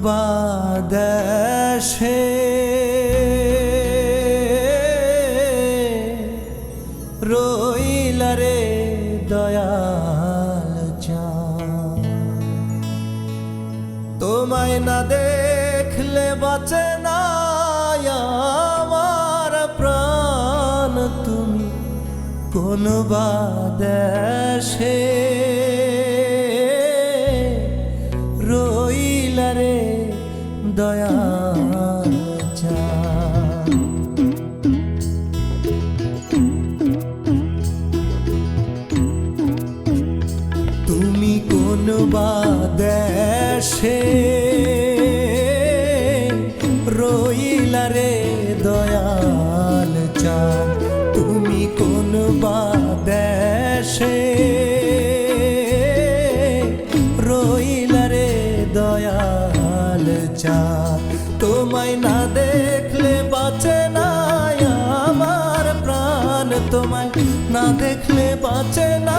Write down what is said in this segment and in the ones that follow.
কোন বাদেশে। রইলা রে দয়াল তোমায় না দেখলে বাঁচে না আমার প্রাণ। তুমি কোন বাদেশে। রইলা বাদেশে রইলা রে দয়াল চাঁদ, তুমি কোন বাদেশে রইলা রে দয়াল চাঁদ, তোমায় না দেখলে বাঁচে না আমার প্রাণ, তোমায় না দেখলে বাঁচে না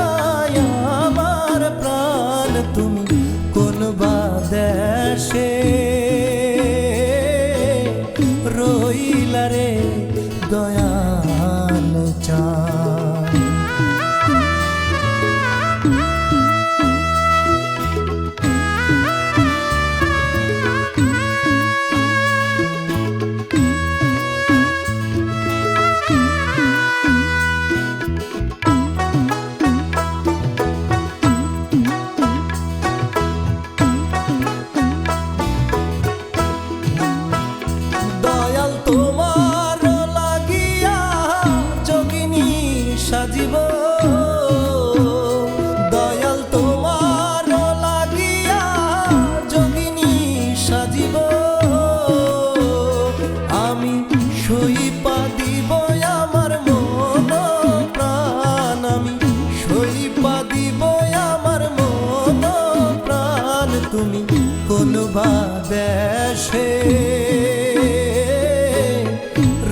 বাদেশে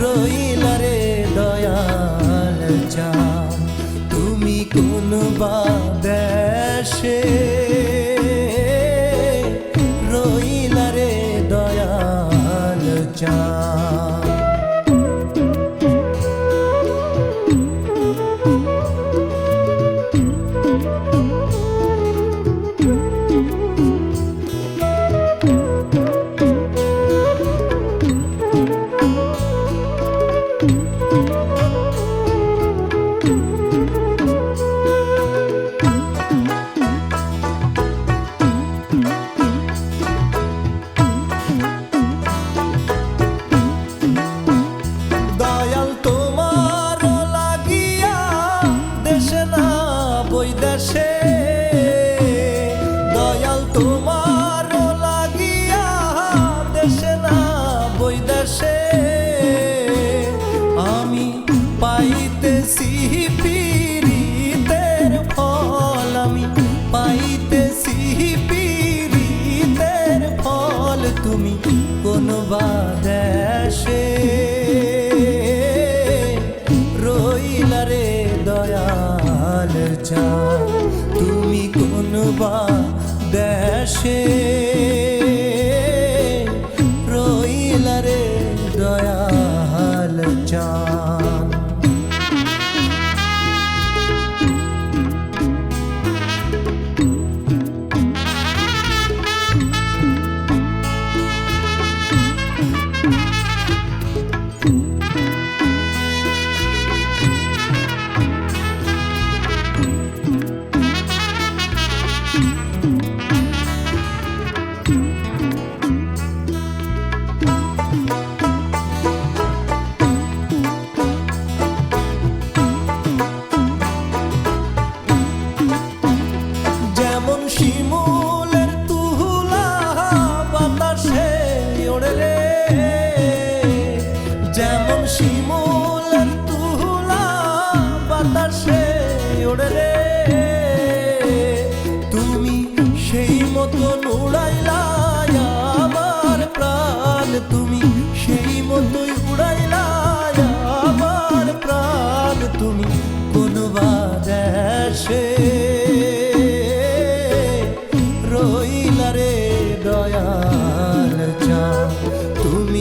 রইলা রে দয়াল যা তুমি কোন বাদেশে দেশে দয়াল তোমার লাগিয়া দেশে না বই দেশে আমি পাইতেছি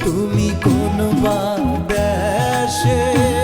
তুমি কোন বা দেশে